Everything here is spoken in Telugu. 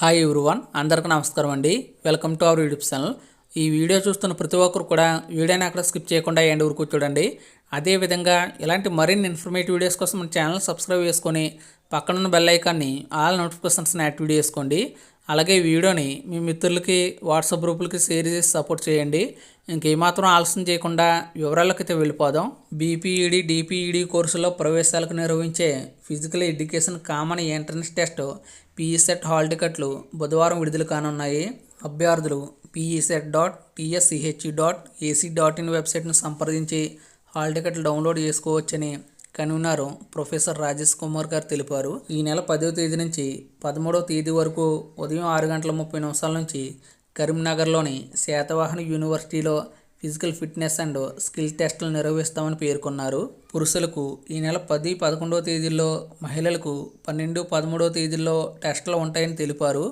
హాయ్ ఎవ్రీవన్ అందరికీ నమస్కారం అండి. Welcome to our YouTube channel ఈ వీడియో చూస్తున్న ప్రతి ఒక్కరు కూడా వీడియోని అక్కడ స్కిప్ చేయకుండా ఎండ్ వరకు చూడండి. అదేవిధంగా ఇలాంటి మరిన్ని ఇన్ఫర్మేటివ్ వీడియోస్ కోసం మన ఛానల్ సబ్స్క్రైబ్ చేసుకొని పక్కనున్న బెల్ ఐకాన్ని ఆల్ నోటిఫికేషన్స్ని యాక్టివేట్ చేసుకోండి. అలాగే ఈ వీడియోని మీ మిత్రులకి వాట్సాప్ గ్రూపులకి షేర్ చేసి సపోర్ట్ చేయండి. ఇంకేమాత్రం ఆలస్యం చేయకుండా వివరాలకైతే వెళ్ళిపోదాం. బీపీఈడి డిపిఈడి కోర్సులో ప్రవేశాలకు నిర్వహించే physical education common entrance test PECET hall టికెట్లు బుధవారం విడుదల కానున్నాయి. అభ్యర్థులు PECET dot TSCHE dot AC dot in వెబ్సైట్ను సంప్రదించి హాల్ టికెట్లు డౌన్లోడ్ చేసుకోవచ్చని కన్వీనర్ ప్రొఫెసర్ రాజేష్ కుమార్ గారు తెలిపారు. ఈ నెల పదో తేదీ నుంచి పదమూడవ తేదీ వరకు ఉదయం ఆరు గంటల ముప్పై నిమిషాల నుంచి కరీంనగర్లోని శాతవాహన యూనివర్సిటీలో ఫిజికల్ ఫిట్నెస్ అండ్ స్కిల్ టెస్టులు నిర్వహిస్తామని పేర్కొన్నారు. పురుషులకు ఈ నెల పది పదకొండవ తేదీల్లో మహిళలకు పన్నెండు పదమూడవ తేదీల్లో టెస్టులు ఉంటాయని తెలిపారు.